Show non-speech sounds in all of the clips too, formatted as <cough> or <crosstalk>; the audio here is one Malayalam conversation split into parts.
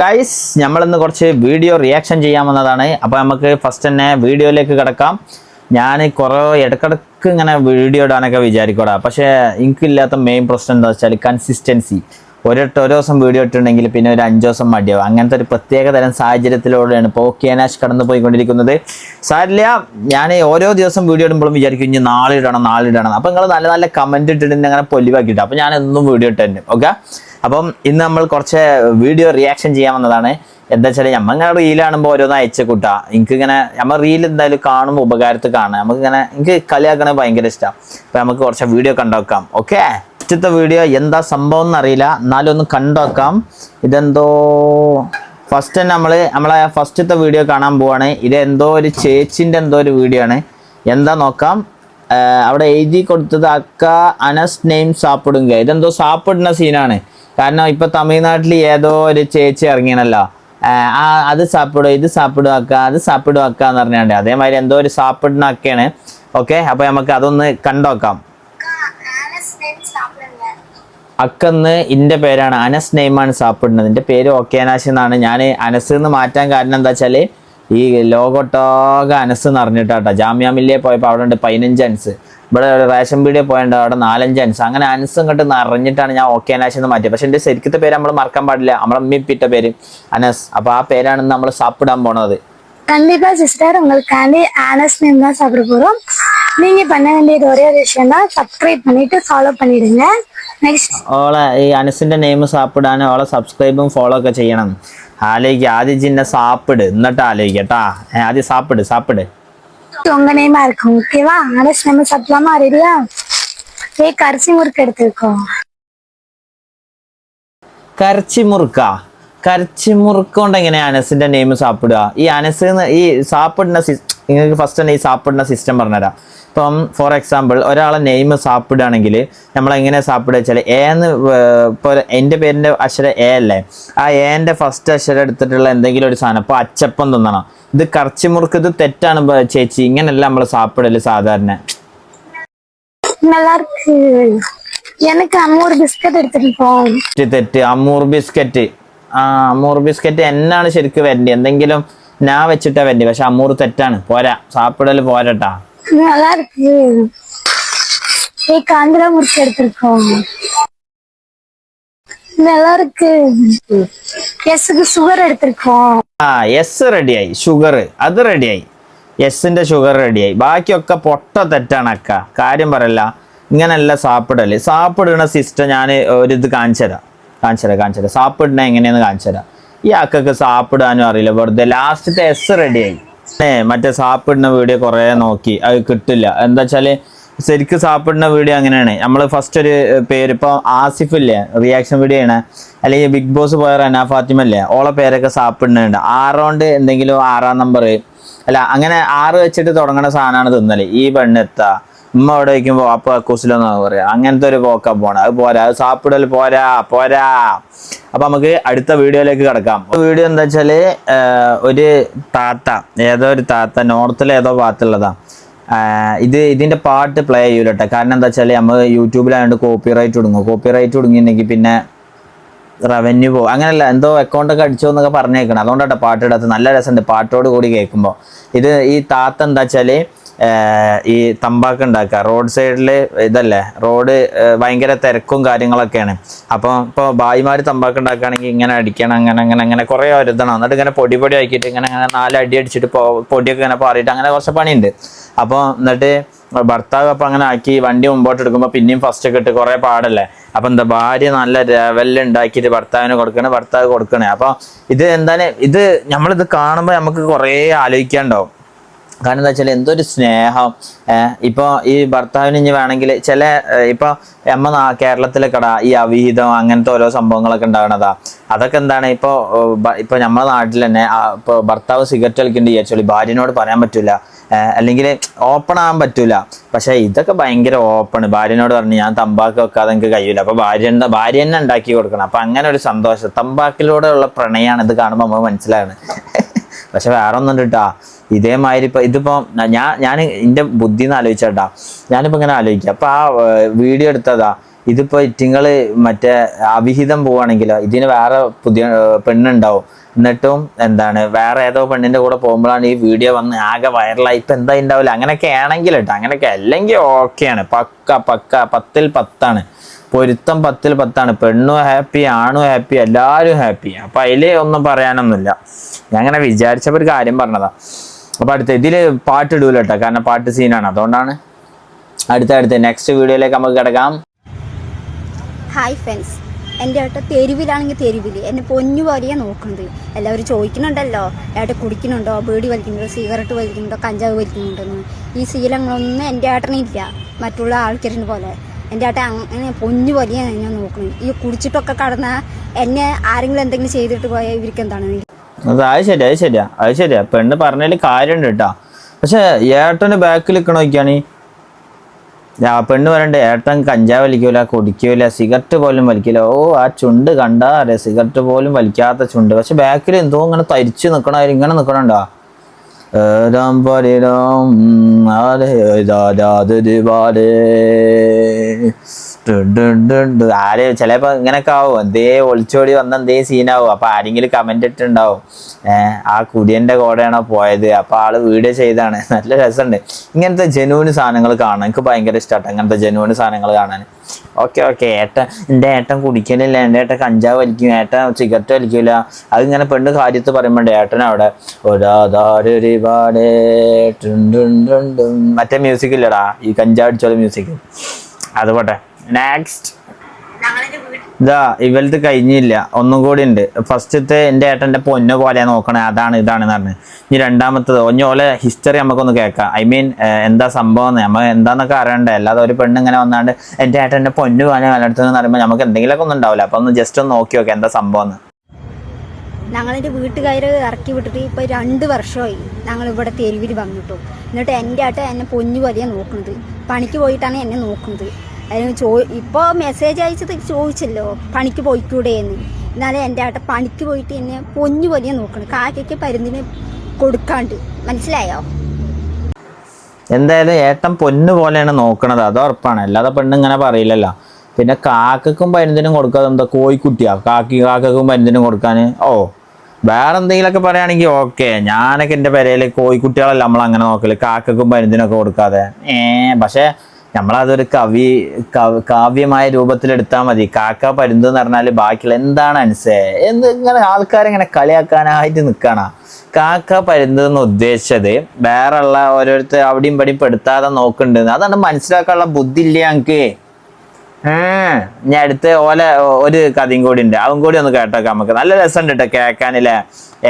ഗൈസ് നമ്മളിന്ന് കുറച്ച് വീഡിയോ റിയാക്ഷൻ ചെയ്യാൻ വന്നതാണ് അപ്പോൾ നമുക്ക് ഫസ്റ്റ് തന്നെ വീഡിയോയിലേക്ക് കിടക്കാം. ഞാൻ കുറേ ഇടക്കിടക്ക് ഇങ്ങനെ വീഡിയോ ഇടാനൊക്കെ വിചാരിക്കൂടാ പക്ഷേ എനിക്കില്ലാത്ത മെയിൻ പ്രശ്നം എന്താ വെച്ചാൽ കൺസിസ്റ്റൻസി ഒരിട്ട് ഒരു ദിവസം വീഡിയോ ഇട്ടുണ്ടെങ്കിൽ പിന്നെ ഒരു അഞ്ച് ദിവസം മടിയാവും. അങ്ങനത്തെ ഒരു പ്രത്യേക തരം സാഹചര്യത്തിലൂടെയാണ് ഇപ്പോൾ ഓക്കിയാനാഷ് കടന്നു പോയിക്കൊണ്ടിരിക്കുന്നത് സാരില്ല ഞാൻ ഓരോ ദിവസം വീഡിയോ ഇടുമ്പോഴും വിചാരിക്കും ഇനി നാളെ ഇടണം നാളെ ഇടണം. അപ്പോൾ നിങ്ങൾ നല്ല നല്ല കമന്റ് ഇട്ടിട്ട് അങ്ങനെ പൊലിവാക്കിയിട്ട്. അപ്പം ഞാൻ എന്നും വീഡിയോ ഇട്ടുണ്ട് ഓക്കെ അപ്പം ഇന്ന് നമ്മൾ കുറച്ച് വീഡിയോ റിയാക്ഷൻ ചെയ്യാൻ വന്നതാണ്. എന്താ വെച്ചാൽ നമ്മൾ ഇങ്ങനെ റീൽ കാണുമ്പോൾ ഓരോന്ന് അയച്ച കൂട്ടാ. എനിക്ക് ഇങ്ങനെ നമ്മ റീൽ എന്തായാലും കാണുമ്പോൾ ഉപകാരത്തിൽ കാണാം. നമുക്ക് ഇങ്ങനെ എനിക്ക് കളിയാക്കണത് ഭയങ്കര ഇഷ്ടമാണ് അപ്പം നമുക്ക് കുറച്ച് വീഡിയോ കണ്ടോക്കാം. ഓക്കെ ഫസ്റ്റത്തെ വീഡിയോ എന്താ സംഭവം എന്നറിയില്ല. എന്നാലും ഒന്ന് കണ്ടുവെക്കാം ഇതെന്തോ ഫസ്റ്റ് തന്നെ നമ്മൾ നമ്മളെ ഫസ്റ്റത്തെ വീഡിയോ കാണാൻ പോവാണ്. ഇത് എന്തോ ഒരു ചേച്ചിന്റെ എന്തോ ഒരു വീഡിയോ ആണ്. എന്താ നോക്കാം. അവിടെ എഴുതി കൊടുത്തത് അക്ക അനസ് നെയിം സാപ്പിടുക ഇതെന്തോ സാപ്പിടുന്ന സീനാണ്. കാരണം ഇപ്പൊ തമിഴ്നാട്ടിൽ ഏതോ ഒരു ചേച്ചി ഇറങ്ങിയണല്ലോ. ആ അത് സാപ്പിടുക ഇത് സാപ്പിടുക അക്ക അത് സാപ്പിടുക അക്ക എന്ന് പറഞ്ഞാണ്ട്. അതേമാതിരി എന്തോ ഒരു സാപ്പിടുന്ന അക്കയാണ്. ഓക്കെ അപ്പൊ നമുക്ക് അതൊന്ന് കണ്ടോക്കാം. അക്കന്ന് ഇന്റെ പേരാണ് അനസ് നെയ്മാണ് സാപ്പിടുന്നത് എൻ്റെ പേര് ഓക്കേനാശ് എന്നാണ് ഞാൻ അനസ് എന്ന് മാറ്റാൻ കാരണം എന്താ വെച്ചാല് ഈ ലോകോട്ടോക അനസ് എന്ന് അറിഞ്ഞിട്ടാട്ടോ ജാമ്യ മില്ലിയെ പോയപ്പോൾ അവിടെ ഉണ്ട് പതിനഞ്ച് അൻസ് ഇവിടെ റേഷൻ പീടിയെ പോയണ്ട് അവിടെ നാലഞ്ച് അൻസ് അങ്ങനെ അൻസ് ഇങ്ങോട്ട് നിറഞ്ഞിട്ടാണ് ഞാൻ ഓക്കേനാശ് എന്ന് മാറ്റിയത് പക്ഷെ എൻ്റെ ശരിക്കത്തെ പേര് നമ്മൾ മറക്കാൻ പാടില്ല നമ്മളെ അമ്മിപ്പിട്ട പേര് അനസ് അപ്പോൾ ആ പേരാണ് നമ്മൾ സാപ്പിടാൻ പോണത് கண்டிப்பா சிஸ்டர் உங்களுக்காண்டி ஆனஸ் நேம் தான் சாப்பிட போறோம் நீங்க பண்ண வேண்டியது ஒரே ஒரு விஷயம் தான் சப்ஸ்கிரைப் பண்ணிட்டு ஃபாலோ பண்ணிடுங்க நெக்ஸ்ட் ഓളെ ഈ അനസിന്റെ നെയിം സാപ്പിടാൻ ഓളെ സബ്സ്ക്രൈബും ഫോളോ ഒക്കെ ചെയ്യണം ആലോചിക്കുക ആദ്യം ചിന്ന സാപ്പിട് എന്നിട്ട് ആലോചിക്കട്ടാ ഏ, ആദ്യം സാപ്പിട് സാപ്പിട് உங்க நேமா இருக்கும் ஓகேவா ஆனஸ் நேம் சாப்பிடலாமா ரெடியா ஏ கரிசி முறுக்கு எடுத்துருக்கோம் കരച്ചി മുറുക്ക കരച്ചി മുറുക്ക കൊണ്ട് എങ്ങനെയാ അനസിന്റെ നെയിം സാപ്പിടുക ഈ അനസ് ന്ന് ഈ സാപ്പിടുന്ന നിങ്ങൾക്ക് ഫസ്റ്റ് തന്നെ ഈ സാപ്പിടുന്ന സിസ്റ്റം പറഞ്ഞുതരാം ഇപ്പം ഫോർ എക്സാമ്പിൾ ഒരാളെ നെയിം സാപ്പിടുകയാണെങ്കിൽ നമ്മൾ എങ്ങനെ സാപ്പിടുക വെച്ചാൽ എ എന്ന് ഇപ്പോൾ എന്റെ പേരിന്റെ അക്ഷരം എ അല്ലേ? ആ എന്റെ ഫസ്റ്റ് അക്ഷരം എടുത്തിട്ടുള്ള എന്തെങ്കിലും ഒരു സാധനം ഇപ്പോൾ അച്ചപ്പം തിന്നണം. ഇത് കറച്ചി മുറുക്ക് ഇത് തെറ്റാണ് ചേച്ചി. ഇങ്ങനെയല്ല നമ്മൾ സാപ്പിടൽ സാധാരണ. അമ്മൂർ ബിസ്ക്കറ്റ് തെറ്റ് അമ്മൂർ ബിസ്ക്കറ്റ്. ആ അമ്മൂർ ബിസ്ക്കറ്റ് എന്നാണ് ശരിക്കും വരണ്ടി എന്തെങ്കിലും ഞാൻ വെച്ചിട്ടാ വരേണ്ടത്. പക്ഷെ അമ്മൂർ തെറ്റാണ്. പോരാ. സാപ്പിടൽ പോരട്ടാ. நல்லா இருக்கு ஏ காந்திரா முறுக்கு எடுத்திருக்கோம் நல்லா இருக்கு எஸ்க்கு சுகர் எடுத்திருக்கோம் ആ എസ് റെഡിയായി ഷുഗർ അത് റെഡിയായി എസിന്റെ ഷുഗർ റെഡിയായി ബാക്കിയൊക്കെ പൊട്ട തെറ്റാണ് അക്ക കാര്യം പറയല്ല ഇങ്ങനല്ല സാപ്പിടല് സാപ്പിടുന്ന സിസ്റ്റം ഞാൻ ഒരു ഇത് കാണിച്ചു തരാം കാണിച്ചു തരാം കാണിച്ചു തരാം സാപ്പിടുന്ന എങ്ങനെയാന്ന് കാണിച്ചു തരാം ഈ അക്കൊക്കെ സാപ്പിടാനും അറിയില്ല വെറുതെ ലാസ്റ്റത്തെ എസ് റെഡിയായി ഏ മറ്റേ സാപ്പിടുന്ന വീഡിയോ കുറേ നോക്കി. അത് കിട്ടില്ല. എന്താ വെച്ചാൽ ശരിക്കും സാപ്പിടുന്ന വീഡിയോ അങ്ങനെയാണ്. നമ്മൾ ഫസ്റ്റ് ഒരു പേര് ഇപ്പോൾ ആസിഫ് ഇല്ലേ? റിയാക്ഷൻ വീഡിയോ ആണ് അല്ലെങ്കിൽ ബിഗ് ബോസ് പോയ റനാ ഫാത്തിമ അല്ലേ ഓളെ പേരൊക്കെ സാപ്പിടുന്നുണ്ട്. ആറോണ്ട് എന്തെങ്കിലും ആറാം നമ്പർ അല്ല അങ്ങനെ ആറ് വെച്ചിട്ട് തുടങ്ങുന്ന സാധനമാണ് തിന്നൽ. ഈ പെണ്ണെത്ത ഉമ്മ അവിടെ വയ്ക്കുമ്പോൾ അപ്പ കുസിലെന്നാണ് പറയാ. അങ്ങനത്തെ ഒരു പോക്ക പോണ. അത് പോരാ അത് സാപ്പിടൽ പോരാ പോരാ. അപ്പൊ നമുക്ക് അടുത്ത വീഡിയോയിലേക്ക് കിടക്കാം. വീഡിയോ എന്താ വെച്ചാൽ ഒരു താത്ത ഏതോ ഒരു താത്ത നോർത്തിലെ ഏതോ ഭാഗത്തുള്ളതാ. ആഹ് ഇത് ഇതിന്റെ പാട്ട് പ്ലേ ചെയ്യൂല കേട്ടോ കാരണം എന്താ വെച്ചാൽ നമ്മൾ യൂട്യൂബിലായതുകൊണ്ട് കോപ്പി റൈറ്റ് കൊടുങ്ങും. കോപ്പി റൈറ്റ് കൊടുങ്ങിയിട്ടുണ്ടെങ്കിൽ പിന്നെ റവന്യൂ പോകും. അങ്ങനെയല്ല എന്തോ അക്കൗണ്ട് ഒക്കെ അടിച്ചോ എന്നൊക്കെ പറഞ്ഞേക്കണം. അതുകൊണ്ടാട്ടോ പാട്ടിടത്ത് നല്ല രസമുണ്ട് പാട്ടോട് കൂടി കേൾക്കുമ്പോൾ ഇത് ഈ താത്ത എന്താ വെച്ചാൽ ഈ തമ്പാക്ക് ഉണ്ടാക്കുക. റോഡ് സൈഡിൽ ഇതല്ലേ റോഡ് ഭയങ്കര തിരക്കും കാര്യങ്ങളൊക്കെയാണ്. അപ്പോൾ ഇപ്പോൾ ഭായിമാർ തമ്പാക്ക് ഉണ്ടാക്കുകയാണെങ്കിൽ ഇങ്ങനെ അടിക്കണം അങ്ങനെ അങ്ങനെ അങ്ങനെ കുറേ ഒരുതണം. എന്നിട്ട് ഇങ്ങനെ പൊടി പൊടി ആക്കിയിട്ട് ഇങ്ങനെ അങ്ങനെ നാല് അടി അടിച്ചിട്ട് പൊടിയൊക്കെ ഇങ്ങനെ പാറിയിട്ട് അങ്ങനെ കുറച്ച് പണിയുണ്ട്. അപ്പോൾ എന്നിട്ട് ഭർത്താവ് അപ്പം അങ്ങനെ ആക്കി വണ്ടി മുമ്പോട്ട് എടുക്കുമ്പോൾ പിന്നെയും ഫസ്റ്റ് ഒക്കെ ഇട്ട് കുറേ പാടല്ലേ. അപ്പം എന്താ ഭാര്യ നല്ല ലെവലിൽ ഉണ്ടാക്കിയിട്ട് ഭർത്താവിന് കൊടുക്കണേ ഭർത്താവ് കൊടുക്കണേ. അപ്പോൾ ഇത് എന്താണ് ഇത് നമ്മളിത് കാണുമ്പോൾ നമുക്ക് കുറേ ആലോചിക്കാണ്ടാവും കാരണം എന്താ വെച്ചാൽ എന്തൊരു സ്നേഹം ഇപ്പോൾ ഈ ഭർത്താവിന് ഇനി വേണമെങ്കിൽ ചില ഇപ്പോൾ ഇപ്പൊ നമ്മ കേരളത്തിലെ കട ഈ അവിഹിതം അങ്ങനത്തെ ഓരോ സംഭവങ്ങളൊക്കെ ഉണ്ടാകണതാ അതൊക്കെ എന്താണ് ഇപ്പോൾ ഇപ്പോൾ നമ്മുടെ നാട്ടിൽ തന്നെ ഇപ്പോൾ ഭർത്താവ് സിഗരറ്റ് കളിക്കേണ്ടി വിചാരിച്ചോളി ഭാര്യനോട് പറയാൻ പറ്റില്ല അല്ലെങ്കിൽ ഓപ്പൺ ആകാൻ പറ്റില്ല പക്ഷേ ഇതൊക്കെ ഭയങ്കര ഓപ്പൺ ഭാര്യനോട് പറഞ്ഞു ഞാൻ തമ്പാക്ക് വെക്കാതെ എനിക്ക് കഴിയില്ല അപ്പോൾ ഭാര്യ ഭാര്യ തന്നെ ഉണ്ടാക്കി കൊടുക്കണം. അപ്പം അങ്ങനെ ഒരു സന്തോഷം. തമ്പാക്കിലൂടെയുള്ള പ്രണയമാണ് ഇത് കാണുമ്പോൾ നമുക്ക് മനസ്സിലാകുന്നത് <laughs> പക്ഷെ വേറെ ഒന്നും കേട്ടാ ഇതേമാതിരി ഇപ്പം ഇതിപ്പോ ഞാൻ ഞാൻ എന്റെ ബുദ്ധി എന്ന് ആലോചിച്ചേട്ടാ. ഞാനിപ്പോ ഇങ്ങനെ ആലോചിക്കുക അപ്പൊ ആ വീഡിയോ എടുത്തതാ. ഇതിപ്പോ ഇറ്റിങ്ങൾ മറ്റേ അവിഹിതം പോവാണെങ്കിലോ ഇതിന് വേറെ പുതിയ പെണ്ണുണ്ടാവും. എന്നിട്ടും എന്താണ് വേറെ ഏതോ പെണ്ണിന്റെ കൂടെ പോകുമ്പോഴാണ് ഈ വീഡിയോ വന്ന് ആകെ വൈറലായി. ഇപ്പൊ എന്താ ഉണ്ടാവില്ല അങ്ങനെയൊക്കെ ആണെങ്കിൽ കേട്ടോ അങ്ങനെയൊക്കെ അല്ലെങ്കിൽ ഓക്കെയാണ്. പക്ക പക്ക പത്തിൽ പത്താണ്. പൊരുത്തം പത്തിൽ പത്താണ്. പെണ്ണും ഹാപ്പി ആണും ഹാപ്പി എല്ലാവരും ഹാപ്പി. അപ്പൊ അതിൽ ഒന്നും പറയാനൊന്നുമില്ല. ഞാൻ അങ്ങനെ വിചാരിച്ചപ്പോൾ ഒരു കാര്യം പറഞ്ഞതാ. അപ്പൊ അടുത്ത ഇതിൽ പാട്ട് ഇടൂല കേട്ടോ കാരണം പാട്ട് സീനാണ് അതുകൊണ്ടാണ് അടുത്ത അടുത്ത നെക്സ്റ്റ് വീഡിയോയിലേക്ക് നമുക്ക് കിടക്കാം. ഹായ് ഫ്രണ്ട്സ് എന്റെ ഏട്ട തെരുവിലാണെങ്കിൽ തെരുവിൽ എന്നെ പൊന്നു പോലെയാണ് നോക്കുന്നത്. എല്ലാവരും ചോദിക്കുന്നുണ്ടല്ലോ ഏട്ട കുടിക്കുന്നുണ്ടോ? ബീഡി വലിക്കുന്നുണ്ടോ? സിഗരറ്റ് വലിക്കുന്നുണ്ടോ? കഞ്ചാവ് വലിക്കുന്നുണ്ടെന്ന്. ഈ ശീലങ്ങളൊന്നും എന്റെ ഏട്ടനില്ല മറ്റുള്ള ആൾക്കാരിന് പോലെ. എന്റെ ഏട്ട അങ്ങനെ പൊന്നു പോലെയാണ് ഞാൻ നോക്കുന്നത്. ഈ കുടിച്ചിട്ടൊക്കെ കടന്ന എന്നെ ആരെങ്കിലും എന്തെങ്കിലും ചെയ്തിട്ട് പോയാൽ ഇവർക്ക് എന്താണ്? അത് ശരിയാ അത് ശരിയാ അത് ശരിയാ. പെണ്ണ് പറഞ്ഞതിൽ കാര്യമുണ്ട് കേട്ടാ. പക്ഷെ ഏട്ടന് ബാക്കിൽ നിൽക്കണ നോക്കിയാണ് ആ പെണ്ണ് പറയണ്ടേ ഏട്ടൻ കഞ്ചാവ് വലിക്കൂല കുടിക്കൂല സിഗരറ്റ് പോലും വലിക്കില്ല ഓ ആ ചുണ്ട് കണ്ടാ അറിയാം? സിഗരറ്റ് പോലും വലിക്കാത്ത ചുണ്ട്. പക്ഷെ ബാക്കിൽ എന്തോ ഇങ്ങനെ തരിച്ചു നിക്കണ ഇങ്ങനെ പരിരാം രാം ഡു ഡു ഡു. ആര് ചിലപ്പോ ഇങ്ങനൊക്കെ ആവും. എന്തേ ഒളിച്ചോടി വന്ന എന്തേ സീനാവും അപ്പൊ ആരെങ്കിലും കമന്റ് ഇട്ടുണ്ടാവും ഏഹ് ആ കുടിയന്റെ കൂടെയാണോ പോയത്? അപ്പൊ ആൾ വീഡിയോ ചെയ്താണ്. <laughs> നല്ല രസമുണ്ട്. ഇങ്ങനത്തെ ജനുവിന് സാധനങ്ങൾ കാണാൻ. എനിക്ക് ഭയങ്കര ഇഷ്ടമാട്ടോ ഇങ്ങനത്തെ ജനുവിന് സാധനങ്ങൾ കാണാൻ. Okay okay. ഏട്ടൻ എന്റെ ഏട്ടൻ കുടിക്കലില്ല എന്റെ ഏട്ടൻ കഞ്ചാവ് വലിക്കും. ഏട്ടൻ സിഗരറ്റ് വലിക്കില്ല ഇങ്ങനെ പെണ്ണ് കാര്യത്ത് പറയുമ്പോണ്ട് ഏട്ടൻ അവിടെ മറ്റേ മ്യൂസിക് ഇല്ലടാ. ഈ കഞ്ചാവ് അടിച്ചോളെ മ്യൂസിക് അത് പോട്ടെ. നെക്സ്റ്റ് ഇതാ ഇവലത് കഴിഞ്ഞില്ല. ഒന്നും കൂടി ഉണ്ട്. ഫസ്റ്റത്തെ എന്റെ ഏട്ടന്റെ പൊന്നു പോലെ നോക്കണേ. അതാണ് ഇതാണ് പറഞ്ഞു. ഇനി രണ്ടാമത്തത് ഒഞ്ഞ പോലെ ഹിസ്റ്ററി നമുക്കൊന്ന് കേൾക്കാം. ഐ മീൻ എന്താ സംഭവം? നമ്മൾ എന്താന്നൊക്കെ അറിയണ്ടേ? അല്ലാതെ ഒരു പെണ്ണ് ഇങ്ങനെ വന്നാണ്ട് എന്റെ ഏട്ടന്റെ പൊന്നു പോലെ വലടുത്തെന്ന് പറയുമ്പോൾ നമുക്ക് എന്തെങ്കിലുമൊക്കെ ഒന്നും ഉണ്ടാവില്ല. അപ്പൊ ഒന്ന് ജസ്റ്റ് ഒന്ന് നോക്കി നോക്കാം എന്താ സംഭവം എന്ന് ഞങ്ങളെന്റെ വീട്ടുകാർ ഇറക്കി വിട്ടിട്ട് ഇപ്പോൾ രണ്ട് വർഷമായി ഞങ്ങൾ ഇവിടെ തെരുവിൽ വന്നിട്ടു എന്നിട്ട് എന്റെ ആട്ടെ എന്നെ പൊന്നു പോലെയാണ് നോക്കുന്നത്. പണിക്ക് പോയിട്ടാണ് എന്നെ നോക്കുന്നത്. അതിന് ചോ ഇപ്പോൾ മെസ്സേജ് അയച്ചത് ചോദിച്ചല്ലോ പണിക്ക് പോയിക്കൂടെ എന്ന് എന്നാലും എന്റെ ആട്ട പണിക്ക് പോയിട്ട് എന്നെ പൊഞ്ഞു പൊലിയെ നോക്കണം. കാക്കയ്ക്ക് പരുന്തിന് കൊടുക്കാണ്ട്. മനസ്സിലായോ? എന്തായാലും ഏട്ടൻ പൊന്നു പോലെയാണ് നോക്കണത്. അത് ഉറപ്പാണ്. അല്ലാതെ പെണ്ണ് ഇങ്ങനെ പറയില്ലല്ലോ. പിന്നെ കാക്കക്കും പരുന്തിനും കൊടുക്കാതെ എന്താ കോഴിക്കുട്ടിയാ? കാക്കി കാക്കക്കും പരുന്തിനും കൊടുക്കാൻ ഓ വേറെ എന്തെങ്കിലുമൊക്കെ പറയുകയാണെങ്കിൽ ഓക്കെ. ഞാനൊക്കെ എന്റെ പെരയിൽ കോഴിക്കുട്ടികളല്ല നമ്മൾ അങ്ങനെ നോക്കൽ. കാക്കക്കും പരുന്തിനൊക്കെ കൊടുക്കാതെ. ഏ പക്ഷെ നമ്മളതൊരു കവി കവ- കാവ്യമായ രൂപത്തിലെടുത്താൽ മതി. കാക്ക പരുന്ത് എന്ന് പറഞ്ഞാൽ ബാക്കിയുള്ള എന്താണ് അനുസേ എന്ത് ഇങ്ങനെ ആൾക്കാരിങ്ങനെ കളിയാക്കാനായിട്ട് നിൽക്കണ കാക്ക പരുന്ത് എന്ന് ഉദ്ദേശിച്ചത് വേറെയുള്ള ഓരോരുത്തർ അവിടെയും പടിയും പെടുത്താതെ നോക്കുന്നുണ്ട്. അതാണ് മനസ്സിലാക്കാനുള്ള ബുദ്ധി ഇല്ല ഞങ്ങൾക്ക് ഇനി അടുത്ത് ഓല ഒരു കഥയും കൂടി ഉണ്ട്. അതും കൂടി ഒന്ന് കേട്ടോ നമുക്ക്. നല്ല രസമുണ്ട് കേട്ടോ കേൾക്കാനില്ലേ?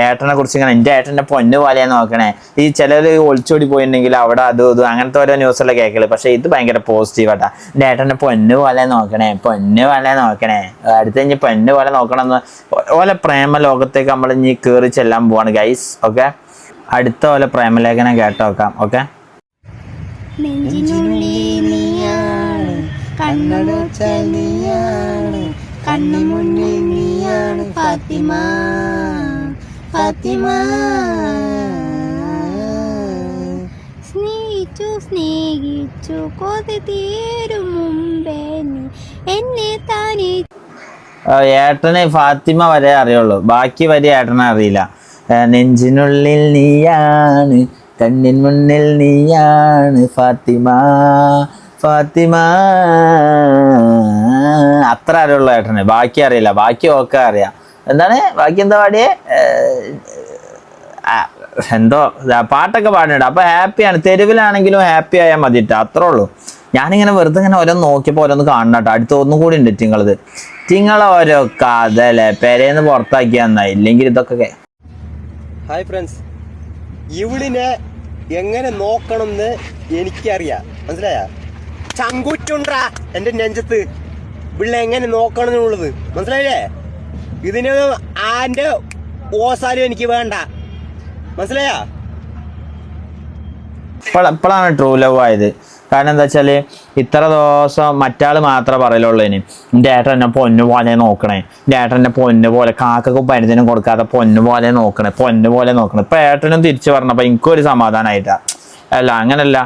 ഏട്ടനെ കുറിച്ച് ഇങ്ങനെ എന്റെ ഏട്ടന്റെ പൊന്നു പോലെയാ നോക്കണേ. ഈ ചിലർ ഒളിച്ചോടി പോയിട്ടുണ്ടെങ്കിൽ അവിടെ അതും ഇതും അങ്ങനത്തെ ഓരോ ന്യൂസുള്ള കേൾക്കൽ. പക്ഷെ ഇത് ഭയങ്കര പോസിറ്റീവ് ആട്ടാ. എന്റെ ഏട്ടന്റെ പൊന്നു പോലെ നോക്കണേ. പൊന്നു പോലെ നോക്കണേ. അടുത്ത് ഇനി പൊന്നു പോലെ നോക്കണമെന്ന് ഓല പ്രേമ ലോകത്തേക്ക് നമ്മൾ ഇനി കേറി ചെല്ലാൻ പോവാണ് ഗൈസ് ഓക്കെ അടുത്ത ഓലെ പ്രേമലേഖനം കേട്ടോക്കാം. ഓക്കെ നീയാണ് നീയാണ് കണ്ണു മുന്നിൽ നീയാണ് ഫാത്തിമ. ഫാത്തിമ. സ്നേഹിച്ചു സ്നേഹിച്ചു കൊതി തീരും മുമ്പേ നീ. എന്നെ താനേ ഏട്ടന് ഫാത്തിമ വരെ അറിയുള്ളൂ. ബാക്കി വരെ ഏട്ടനെ അറിയില്ല. നെഞ്ചിനുള്ളിൽ നീയാണ് കണ്ണിൻ മുന്നിൽ നീയാണ് ഫാത്തിമ. ഫാത്തിമ. അത്ര അറിയുള്ള ഏട്ടന്. ബാക്കി അറിയില്ല. ബാക്കി ഒക്കെ അറിയാം. എന്താണ്? ബാക്കി എന്താ പാടിയേ? എന്തോ പാട്ടൊക്കെ പാടുന്നുണ്ട്. അപ്പൊ ഹാപ്പിയാണ്. തെരുവിലാണെങ്കിലും ഹാപ്പി ആയാൽ മതി ട്ടോ. അത്രേ ഉള്ളൂ. ഞാനിങ്ങനെ വെറുതെ ഇങ്ങനെ ഓരോ നോക്കിയപ്പോൾ ഓരോന്ന് കാണണം കേട്ടോ. അടുത്ത ഒന്നും കൂടി ഉണ്ട് തിങ്ങളത് തിങ്ങളെ ഓരോ കഥ അല്ലേ പെരേന്ന് പുറത്താക്കിയാ നന്നായി. ഇല്ലെങ്കിൽ ഇതൊക്കെ ഹായ് ഫ്രണ്ട്സ് ഇവളിനെ എങ്ങനെ നോക്കണം എന്ന് എനിക്കറിയാം. മനസ്സിലായ? ചങ്കുറ്റുണ്ടാ എന്റെ നെഞ്ചത്ത്. പിള്ള എങ്ങനെ നോക്കണം എന്നുള്ളത് മനസ്സിലായില്ലേ? ഇതിന് ആന്റെ ഓസാലും എനിക്ക് വേണ്ട. മനസ്സിലായാ? ഇപ്പോഴാണ് ട്രൂ ലവ് ആയത്. കാരണം എന്താ വെച്ചാൽ ഇത്ര ദിവസം മറ്റാൾ മാത്രമേ പറയലുള്ളൂ ഇനി. എന്റെ ഏട്ടൻ എന്നെ പൊന്നു പോലെ നോക്കണേ. എന്റെ ഏട്ടൻ എന്നെ പൊന്നു പോലെ കാക്കക്കും കൊടുക്കാതെ പൊന്നു പോലെ നോക്കണേ. പൊന്നു പോലെ നോക്കണേ. ഇപ്പൊ ഏട്ടനും തിരിച്ചു പറഞ്ഞപ്പോ എനിക്കൊരു സമാധാനമായിട്ടാ അല്ല അങ്ങനല്ല.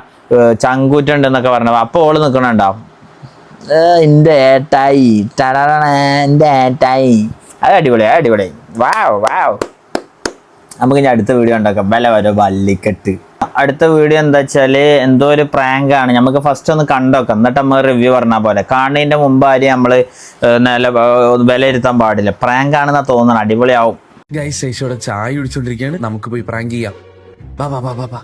ചങ്കൂറ്റുണ്ട് എന്നൊക്കെ പറഞ്ഞപ്പോ അപ്പൊ ഓൾ നിക്കണുണ്ടാവും എന്റെ എന്റെ ഏട്ടായി. എന്റെ എന്റെ ഏട്ടായി. അത് അടിപൊളി അത് അടിപൊളി. വാവ് വാവ്. നമുക്ക് ഇനി അടുത്ത വീഡിയോ ഉണ്ടാക്കാം. വില വരോ വല്ലിക്കെട്ട് അടുത്ത വീഡിയോ എന്താ വെച്ചാൽ എന്തോ ഒരു പ്രാങ്ക് ആണ്. നമുക്ക് ഫസ്റ്റ് ഒന്ന് കണ്ടോക്കാം. എന്നിട്ട് നമ്മൾ റിവ്യൂ പറഞ്ഞ പോലെ. കാണുന്നതിന്റെ മുമ്പ് ആരും നമ്മൾ നില വിലയിരുത്താൻ പാടില്ല. പ്രാങ്ക് ആണെന്നാ തോന്നണം അടിപൊളിയാവും. ഗൈസ് ശേഷിയോടെ ചായ കുടിച്ചോണ്ടിരിക്കുകയാണ് നമുക്ക് പോയി പ്രാങ്ക് ചെയ്യാം. ബാ ബാ ബാ ബാ ബാ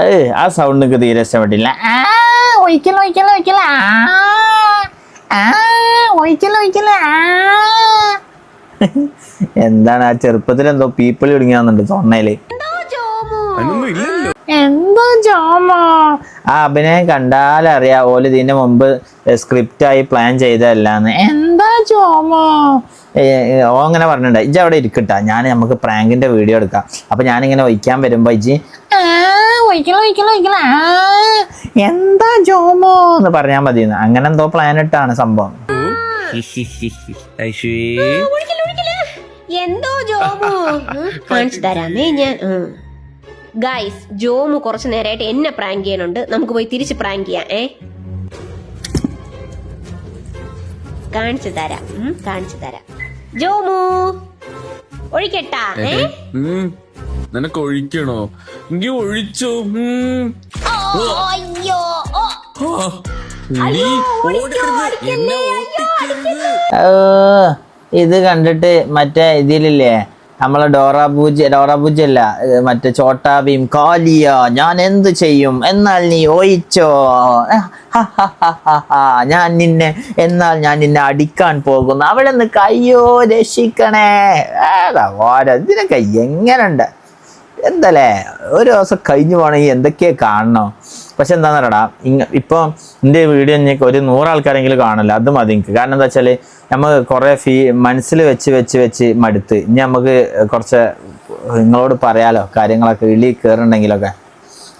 ഏയ് ആ സൗണ്ട് എനിക്ക് തീരെ ഇഷ്ടപ്പെട്ടില്ല. ആ, ഒഴിക്കൽ ഒഴിക്കൽ ഒഴിക്കൽ ആ, ആ, ഒഴിക്കൽ ഒഴിക്കൽ ആ. എന്താണ് ആ ചെറുപ്പത്തിൽ എന്തോ പീപ്പിൾ ഇടുങ്ങിയാന്നുണ്ട് തൊണ്ണയിൽ എന്തോ ജോമോ? ആ അഭിനയം കണ്ടാലറിയാം. ഓൽ ഇതിന്റെ മുമ്പ് സ്ക്രിപ്റ്റ് ആയി പ്ലാൻ ചെയ്തതല്ലാന്ന്. എന്താ ഓ അങ്ങനെ പറഞ്ഞിട്ടുണ്ട്. ഇജ്ജ് അവിടെ ഇരിക്കട്ടാ. ഞാൻ നമുക്ക് പ്രാങ്കിന്റെ വീഡിയോ എടുക്കാം. അപ്പൊ ഞാനിങ്ങനെ ഒഴിക്കാൻ വരുമ്പോ ഇജ്ജ് "ആ, ഒഴിക്കല ഒഴിക്കല ഒഴിക്കല എന്താ ജോമോ എന്ന് പറഞ്ഞാൽ മതി അങ്ങനെ എന്തോ പ്ലാൻ ഇട്ടാണ് സംഭവം. എന്തോ ജോമു? കാണിച്ചു തരാമേ ഞാൻ. ഗൈസ് ജോമു കുറച്ചു നേരമായിട്ട് എന്നെ പ്രാങ്ക് ചെയ്യാനുണ്ട് നമുക്ക് പോയി തിരിച്ച് പ്രാങ്ക് ചെയ്യാം ഏ? കാണിച്ചു തരാം. കാണിച്ചു തരാം. ജോമു ഒഴിക്കട്ടാ നിനക്ക് ഒഴിക്കണോ? ഒഴിച്ചു. അയ്യോ. നീ. ഓ, ഇത് കണ്ടിട്ട് മറ്റേ ഇതിലില്ലേ? നമ്മളെ ഡോറ പൂജ ഡോറ പൂജ അല്ല മറ്റേ ചോട്ടാ ഭീം കാലിയ ഞാൻ എന്ത് ചെയ്യും? എന്നാൽ നീ ഓയിച്ചോ. ഞാൻ നിന്നെ എന്നാൽ ഞാൻ നിന്നെ അടിക്കാൻ പോകുന്നു. അവിടെ നിന്ന് കയ്യോ രക്ഷിക്കണേ. ഓരോ ഇതിനൊക്കെ എങ്ങനെയുണ്ട് എന്തല്ലേ? ഒരു ദിവസം കഴിഞ്ഞു പോകണമെങ്കിൽ എന്തൊക്കെയാ കാണണം? പക്ഷെ എന്താന്ന് പറയടാ ഇങ്ങ ഇപ്പൊ എന്റെ വീഡിയോ ഇനി ഒരു നൂറ് ആൾക്കാരെങ്കിലും കാണില്ല അത് മതി എനിക്ക്. കാരണം എന്താ വെച്ചാൽ നമുക്ക് കുറേ ഫീ മനസ്സിൽ വെച്ച് വെച്ച് വെച്ച് മടുത്ത്. ഇനി നമുക്ക് കുറച്ച് നിങ്ങളോട് പറയാലോ കാര്യങ്ങളൊക്കെ ഇളി കയറുണ്ടെങ്കിലൊക്കെ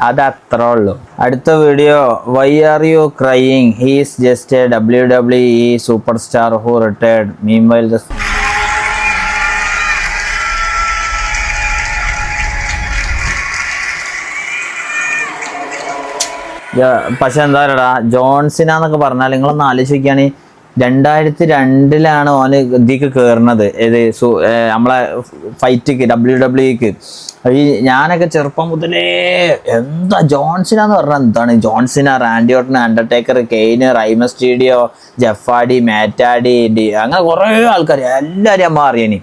അത് അത്ര ഉള്ളൂ. അടുത്ത video. Why are you crying he's just a W W E superstar who retired meanwhile the പക്ഷെ എന്താ പറയടാ ജോൺസിന എന്നൊക്കെ പറഞ്ഞാൽ നിങ്ങളൊന്ന് ആലോചിക്കുകയാണ് രണ്ടായിരത്തി രണ്ടിലാണ് ഓന് ഇതിക്ക് കയറുന്നത് ഏത് സു- നമ്മളെ ഫൈറ്റിക്ക് ഡബ്ല്യു ഡബ്ല്യുക്ക് ഈ ഞാനൊക്കെ ചെറുപ്പം മുതലേ എന്താ ജോൺസിന എന്ന് പറഞ്ഞാൽ എന്താണ്? ജോൺസിന റാൻഡി അണ്ടർടേക്കർ കെയിന് റൈമ സ്റ്റീഡിയോ ജഫാഡി മാറ്റാഡി ഡി അങ്ങനെ കുറേ ആൾക്കാർ എല്ലാവരും അമ്മ അറിയണി.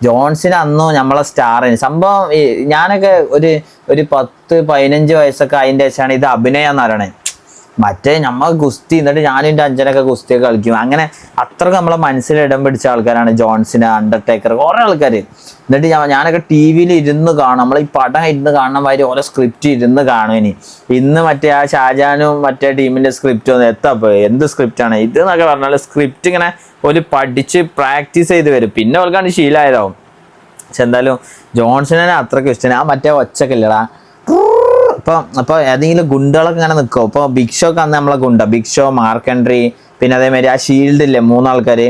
ജോൺസിന് അന്നും നമ്മളെ സ്റ്റാറിന്. സംഭവം ഞാനൊക്കെ ഒരു ഒരു പത്ത് പതിനഞ്ച് വയസ്സൊക്കെ അതിന്റെ ശേഷമാണ് ഇത് അഭിനയം എന്ന് പറയണേ. മറ്റേ നമ്മൾ ഗുസ്തി എന്നിട്ട് ഞാനും എന്റെ അഞ്ചനൊക്കെ ഗുസ്തിയൊക്കെ കളിക്കും. അങ്ങനെ അത്രയ്ക്ക് നമ്മളെ മനസ്സിൽ ഇടം പിടിച്ച ആൾക്കാരാണ് ജോൺസിന് അണ്ടർടേക്കർ കുറേ ആൾക്കാർ എന്നിട്ട് ഞാൻ ഞാനൊക്കെ ടി വിയിൽ ഇരുന്ന് കാണും. നമ്മൾ ഈ പടം ഇരുന്ന് കാണുന്ന മാതിരി ഓരോ സ്ക്രിപ്റ്റ് ഇരുന്ന് കാണും ഇനി. ഇന്ന് മറ്റേ ആ ഷാജാനും മറ്റേ ടീമിന്റെ സ്ക്രിപ്റ്റ് ഒന്ന് എത്താപ്പോ എന്ത് സ്ക്രിപ്റ്റാണ് ഇത് എന്നൊക്കെ പറഞ്ഞാൽ സ്ക്രിപ്റ്റ് ഇങ്ങനെ ഒരു പഠിച്ച് പ്രാക്ടീസ് ചെയ്ത് വരും. പിന്നെ അവർക്കാണ് ശീലമായതാവും പക്ഷെ എന്തായാലും ജോൺസനെ അത്രയ്ക്ക് ഇഷ്ടമാണ് ആ മറ്റേ ഒച്ചക്കില്ലടാ. ഇപ്പൊ അപ്പൊ ഏതെങ്കിലും ഗുണ്ടകളൊക്കെ ഇങ്ങനെ നിൽക്കും ഇപ്പൊ ബിഗ് ഷോ ഒക്കെ അന്ന് നമ്മളെ ഗുണ്ട. ബിഗ് ഷോ മാർക്ക് എൻട്രി പിന്നെ അതേമാതിരി ആ ഷീൽഡ് ഇല്ലേ മൂന്നാൾക്കാര്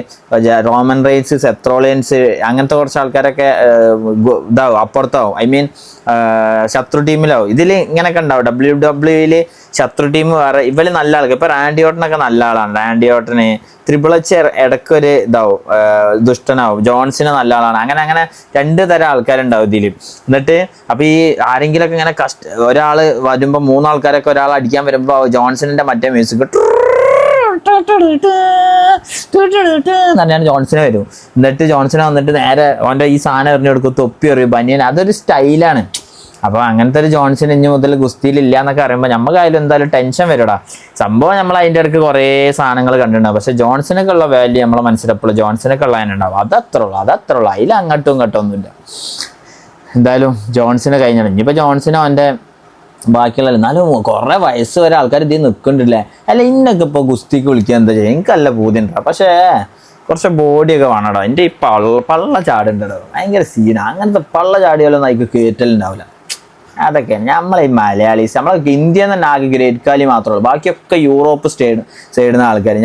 റോമൻ റൈറ്റ്സ് സെത്രോളിയൻസ് അങ്ങനത്തെ കുറച്ച് ആൾക്കാരൊക്കെ ഇതാവും അപ്പുറത്താവും. ഐ മീൻ ശത്രു ടീമിലാവും. ഇതിൽ ഇങ്ങനെയൊക്കെ ഉണ്ടാവും. ഡബ്ല്യു ഡബ്ല്യുയിൽ ശത്രു ടീം വേറെ ഇവർ നല്ല ആൾക്ക് ഇപ്പൊ റാൻഡി ഓട്ടനൊക്കെ നല്ല ആളാണ്. റാൻഡി ഓട്ടന് ത്രിപിൾ എച്ച് ഇടയ്ക്കൊരു ഇതാവും ദുഷ്ടനാവും. ജോൺസിന് നല്ല ആളാണ്. അങ്ങനെ അങ്ങനെ രണ്ട് തരം ആൾക്കാരുണ്ടാവും ഇതിൽ എന്നിട്ട് അപ്പൊ ഈ ആരെങ്കിലും ഒക്കെ ഇങ്ങനെ കഷ്ട ഒരാൾ വരുമ്പോ മൂന്നാൾക്കാരൊക്കെ ഒരാൾ അടിക്കാൻ വരുമ്പോ ജോൺസണിന്റെ മറ്റേ മ്യൂസിക് തന്നെയാണ് ജോൺസനെ വരും. എന്നിട്ട് ജോൺസനെ വന്നിട്ട് നേരെ ഓന്റെ ഈ സാധനം എറിഞ്ഞെടുക്കും തൊപ്പി എറിയും ബനിയൻ അതൊരു സ്റ്റൈലാണ്. അപ്പൊ അങ്ങനത്തെ ഒരു ജോൺസൺ ഇനി മുതൽ ഗുസ്തിയിൽ ഇല്ല എന്നൊക്കെ അറിയുമ്പോൾ നമുക്കായാലും എന്തായാലും ടെൻഷൻ വരുടാ. സംഭവം നമ്മൾ അതിന്റെ ഇടയ്ക്ക് കുറേ സാധനങ്ങൾ കണ്ടിട്ടുണ്ടാവും. പക്ഷെ ജോൺസനൊക്കെ ഉള്ള വാല്യൂ നമ്മളെ മനസ്സിലപ്പോഴും ജോൺസനൊക്കെ ഉള്ള അതിനുണ്ടാവും അതത്ര ഉള്ളൂ അതത്ര ഉള്ളൂ. അതിൽ അങ്ങോട്ടും ഇങ്ങോട്ടും ഒന്നുമില്ല. എന്തായാലും ജോൺസിനെ കഴിഞ്ഞാണ് ഇനിയിപ്പോൾ ജോൺസിനോ അവന്റെ ബാക്കിയുള്ള എന്നാലും കുറെ വയസ്സ് വരെ ആൾക്കാർ ഇതിൽ നിൽക്കുന്നുണ്ടല്ലേ അല്ല ഇന്നൊക്കെ ഇപ്പൊ ഗുസ്തിക്ക് വിളിക്കാൻ എന്താ ചെയ്യുക എനിക്കല്ല പൂതിണ്ടാ പക്ഷേ കുറച്ച് ബോഡിയൊക്കെ വേണടോ. എന്റെ ഈ പള്ള പള്ള ചാടുണ്ടോ ഭയങ്കര സീന അങ്ങനത്തെ പള്ള ചാടിയാലൊന്നും അതിക്ക് കയറ്റലുണ്ടാവില്ല അതൊക്കെ നമ്മളെ ഈ മലയാളീസ് നമ്മളെ ഇന്ത്യ തന്നെ ആകെ ഗ്രേറ്റ് കാലി മാത്രമേ ഉള്ളൂ. ബാക്കിയൊക്കെ യൂറോപ്പ് സ്റ്റേഡ് സൈഡിൽ നിന്ന് ആൾക്കാർ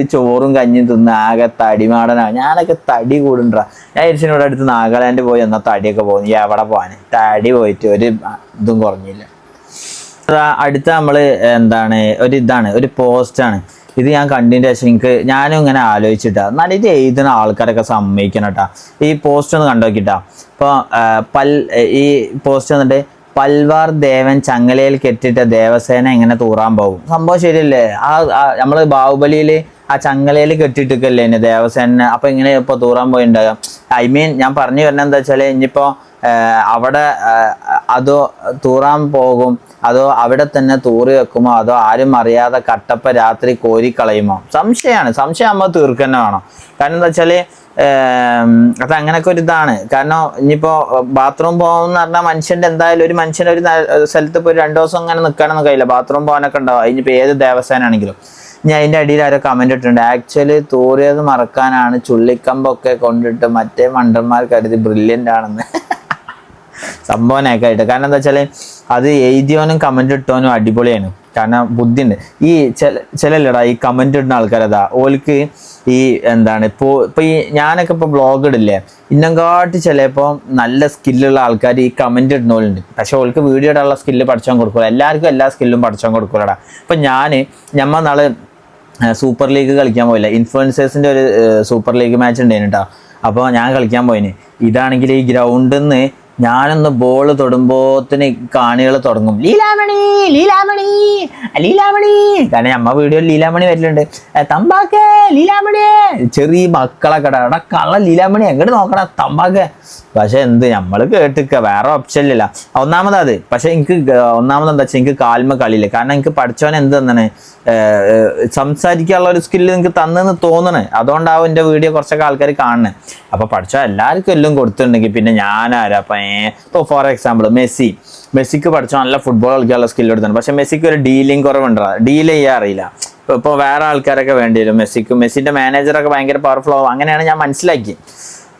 ഈ ചോറും കഞ്ഞും തിന്ന് ആകെ തടിമാടനാണ് ഞാനൊക്കെ തടി കൂടുണ്ടാ. ഞാൻ ഇരിച്ചിനോട് അടുത്ത് നാഗാലാൻഡ് പോയി എന്നാൽ തടിയൊക്കെ പോകുന്നു. എവിടെ പോകാൻ തടി പോയിട്ട് ഒരു ഇതും കുറഞ്ഞില്ല. അടുത്ത നമ്മൾ എന്താണ് ഒരു ഇതാണ് ഒരു പോസ്റ്റാണ് ഇത് ഞാൻ കണ്ടതിന്റെ ശേഷം എനിക്ക് ഞാനും ഇങ്ങനെ ആലോചിച്ചിട്ടാ. എന്നാലും ഇത് എഴുതുന്ന ആൾക്കാരൊക്കെ സമ്മതിക്കണം കേട്ടാ. ഈ പോസ്റ്റ് ഒന്ന് കണ്ടോക്കിട്ടാ ഇപ്പൊ പൽ ഈ പോസ്റ്റ് വന്നിട്ട് പൽവാർ ദേവൻ ചങ്ങലയിൽ കെട്ടിട്ട ദേവസേന എങ്ങനെ തൂറാൻ പോകും. സംഭവം ശരിയല്ലേ? ആ നമ്മൾ ബാഹുബലിയിൽ ആ ചങ്ങലയിൽ കെട്ടിട്ടിക്കല്ലേ അല്ലേ ദേവസേന അപ്പൊ ഇങ്ങനെ ഇപ്പൊ തൂറാൻ പോയിണ്ടാകാം. ഐ മീൻ ഞാൻ പറഞ്ഞു വരുന്നത് എന്താ ഇനിയിപ്പോ അവിടെ അതോ തൂറാൻ പോകും അതോ അവിടെ തന്നെ തൂറി വെക്കുമോ അതോ ആരും അറിയാതെ കട്ടപ്പ രാത്രി കോരിക്കളയുമോ? സംശയമാണ്. സംശയം നമ്മൾ തീർക്കന്നെ വേണം. കാരണം എന്താ വെച്ചാൽ ഏം, അത് അങ്ങനൊക്കെ ഒരു ഇതാണ്. കാരണം ഇനിയിപ്പോ ബാത്റൂം പോകുന്ന പറഞ്ഞാൽ മനുഷ്യന്റെ എന്തായാലും ഒരു മനുഷ്യന്റെ ഒരു സ്ഥലത്ത് പോയി രണ്ടു ദിവസം അങ്ങനെ നിൽക്കാനൊന്നും കഴിയില്ല. ബാത്റൂം പോകാനൊക്കെ ഉണ്ടാവും. ഇനിയിപ്പോൾ ഏത് ദേവസ്ഥാനാണെങ്കിലും ഞാൻ അതിന്റെ അടിയിൽ ആരോ കമന്റ് ഇട്ടിട്ടുണ്ട്. ആക്ച്വലി തൂറിയത് മറക്കാനാണ് ചുള്ളിക്കമ്പൊക്കെ കൊണ്ടിട്ട് മറ്റേ മണ്ടന്മാർ കരുതി ബ്രില്യന്റ് ആണെന്ന്. സംഭവനൊക്കെ ആയിട്ട്. കാരണം എന്താ വെച്ചാൽ അത് എഴുതിയവനും കമന്റ് ഇട്ടവനും അടിപൊളിയാണ്. കാരണം ബുദ്ധിയുണ്ട്. ഈ ചില ചിലല്ലടാ ഈ കമന്റ് ഇടുന്ന ആൾക്കാരതാ ഓൽക്ക് ഈ എന്താണ് ഇപ്പോ ഇപ്പൊ ഈ ഞാനൊക്കെ ഇപ്പൊ ബ്ലോഗ് ഇടില്ലേ? ഇന്നങ്കാട്ട് ചിലപ്പോ നല്ല സ്കില്ലുള്ള ആൾക്കാർ ഈ കമന്റ് ഇടുന്നവരുണ്ട് പക്ഷെ ഓൾക്ക് വീഡിയോ ഇടാനുള്ള സ്കില്ല് പഠിച്ചാൻ കൊടുക്കൂല. എല്ലാവർക്കും എല്ലാ സ്കില്ലും പഠിച്ചാൻ കൊടുക്കൂലടാ. ഇപ്പൊ ഞാൻ ഞമ്മ നാളെ സൂപ്പർ ലീഗ് കളിക്കാൻ പോയില്ല? ഇൻഫ്ലുവൻസേഴ്സിന്റെ ഒരു സൂപ്പർ ലീഗ് മാച്ച് ഉണ്ടായിരുന്നു കേട്ടോ അപ്പോൾ ഞാൻ കളിക്കാൻ പോയിന്. ഇതാണെങ്കിൽ ഈ ഗ്രൗണ്ടിൽ നിന്ന് ഞാനൊന്ന് ബോൾ തൊടുമ്പോത്തിന് കാണികൾ തുടങ്ങും. ലീലാമണി ലീലാമണി ലീലാമണി. കാരണം നമ്മ വീഡിയോ ലീലാമണി വരലുണ്ട്. തമ്പാക്ക് ലീലാമണി ചെറിയ മക്കളെ കട. എടാ കള്ള ലീലാമണി എങ്ങോട്ട് നോക്കണ തമ്പാക്ക്. പക്ഷെ എന്ത് നമ്മൾ കേട്ടിക്ക വേറെ ഓപ്ഷൻ ഇല്ല. ഒന്നാമത് അത്. പക്ഷെ എനിക്ക് ഒന്നാമത് എന്താ വെച്ചാൽ എനിക്ക് കാൽമ കളിയില്ല. കാരണം എനിക്ക് പഠിച്ചവൻ എന്ത് തന്നെ സംസാരിക്കാനുള്ള ഒരു സ്കില്ല് നിങ്ങൾക്ക് തന്നെന്ന് തോന്നണ്. അതുകൊണ്ടാവും എന്റെ വീഡിയോ കുറച്ചൊക്കെ ആൾക്കാർ കാണണേ. അപ്പൊ പഠിച്ചോ എല്ലാവർക്കും എല്ലാം കൊടുത്തിട്ടുണ്ടെങ്കിൽ പിന്നെ ഞാനാരാ? അപ്പൊ ഇപ്പോൾ ഫോർ എക്സാമ്പിൾ മെസ്സി. മെസ്സിക്ക് പഠിച്ച നല്ല ഫുട്ബോൾ കളിക്കാനുള്ള സ്കില്ല് എടുത്താണ് പക്ഷെ മെസ്സിക്ക് ഒരു ഡീലിംഗ് കുറവുണ്ടാകും ഡീൽ ചെയ്യാൻ അറിയില്ല. ഇപ്പൊ ഇപ്പോൾ വേറെ ആൾക്കാരൊക്കെ വേണ്ടി വരും മെസ്സിക്ക്. മെസ്സിന്റെ മാനേജറൊക്കെ ഭയങ്കര പവർഫുൾ ആവും. അങ്ങനെയാണ് ഞാൻ മനസ്സിലാക്കി.